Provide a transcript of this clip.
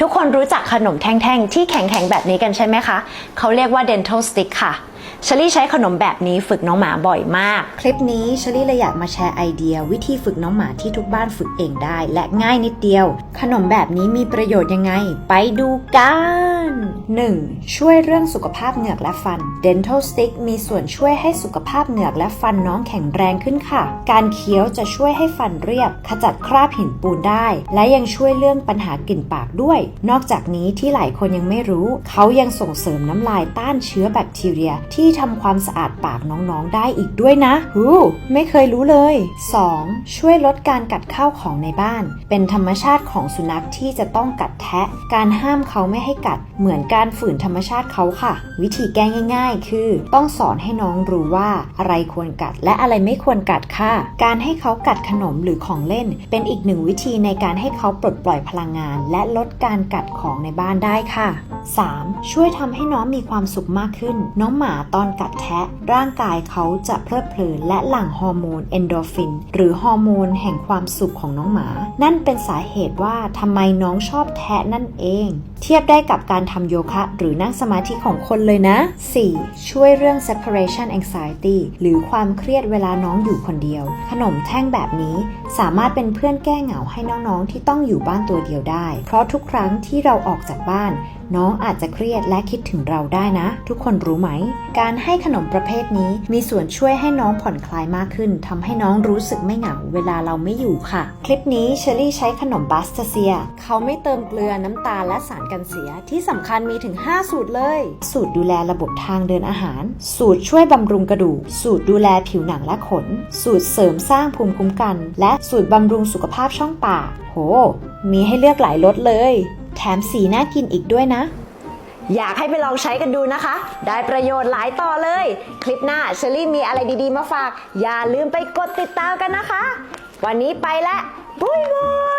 ทุกคนรู้จักขนมแท่งๆ ที่แข็งๆ แบบนี้กันใช่ไหมคะ เขาเรียกว่า dental stick ค่ะ ชลี่ใช้ขนมแบบนี้ฝึกน้องหมาบ่อยมาก คลิปนี้ชลี่เลยอยากมาแชร์ไอเดีย วิธีฝึกน้องหมาที่ทุกบ้านฝึกเองได้ และง่ายนิดเดียว ขนมแบบนี้มีประโยชน์ยังไง ไปดูกัน 1. ช่วยเรื่องสุขภาพเหงือกและฟัน dental stick มีส่วนช่วยให้สุขภาพเหงือกและฟันน้องแข็งแรงขึ้นค่ะ การเคี้ยวจะช่วยให้ฟันเรียบ ขจัดคราบหินปูนได้ และยังช่วยเรื่องปัญหากลิ่นปากด้วย นอกจากนี้ที่หลายคนยังไม่รู้ เขายังส่งเสริมน้ำลายต้านเชื้อแบคทีเรียที่ทำความสะอาดปากน้องๆ ได้อีกด้วยนะหูไม่เคยรู้เลย 2. ช่วยลดการกัดข้าวของในบ้าน เป็นธรรมชาติของสุนัขที่จะต้องกัดแทะ การห้ามเขาไม่ให้กัด เหมือนการฝืนธรรมชาติเขาค่ะ วิธีแก้ง่าย ๆ คือ ต้องสอนให้น้องรู้ว่าอะไรควรกัด และอะไรไม่ควรกัดค่ะ การให้เขากัดขนมหรือของเล่น เป็นอีกหนึ่งวิธีในการให้เขาปลดปล่อยพลังงาน และลดการกัดของในบ้านได้ค่ะ 3. ช่วยทำให้น้องมีความสุขมากขึ้น น้องหมาตอนกัดแทะ ร่างกายเขาจะเพลิดเพลินและหลั่งฮอร์โมนเอนโดรฟิน หรือฮอร์โมนแห่งความสุขของน้องหมา นั่นเป็นสาเหตุว่าทำไมน้องชอบแทะนั่นเอง เทียบได้กับการทำโยคะ หรือนั่งสมาธิของคนเลยนะ 4. ช่วยเรื่อง separation anxiety หรือความเครียดเวลาน้องอยู่คนเดียว ขนมแท่งแบบนี้สามารถเป็นเพื่อนแก้เหงาให้น้องๆที่ต้องอยู่บ้านตัวเดียวได้ เพราะทุกครั้งที่เราออกจากบ้าน น้องอาจจะเครียดและคิดถึงเราได้นะ ทุกคนรู้ไหม การให้ขนมประเภทนี้มีส่วนช่วยให้น้องผ่อนคลายมากขึ้นทำให้น้องรู้สึกไม่เหงาเวลาเราไม่อยู่ค่ะ คลิปนี้เชอรี่ใช้ขนมบัสเตเซีย เขาไม่เติมเกลือน้ำตาลและสารกันเสียที่สำคัญมีถึง 5 สูตรเลย สูตรดูแลระบบทางเดินอาหาร สูตรช่วยบำรุงกระดูก สูตรดูแลผิวหนังและขน สูตรเสริมสร้างภูมิคุ้มกัน และสูตรบำรุงสุขภาพช่องปากโห มีให้เลือกหลายรสเลย ถมสีน่ากินอีกด้วยนะ อยากให้ไปลองใช้กันดูนะคะ ได้ประโยชน์หลายต่อเลย คลิปหน้าเชอรี่มีอะไรดีๆมาฝาก อย่าลืมไปกดติดตามกันนะคะ วันนี้ไปแล้วบุยบุย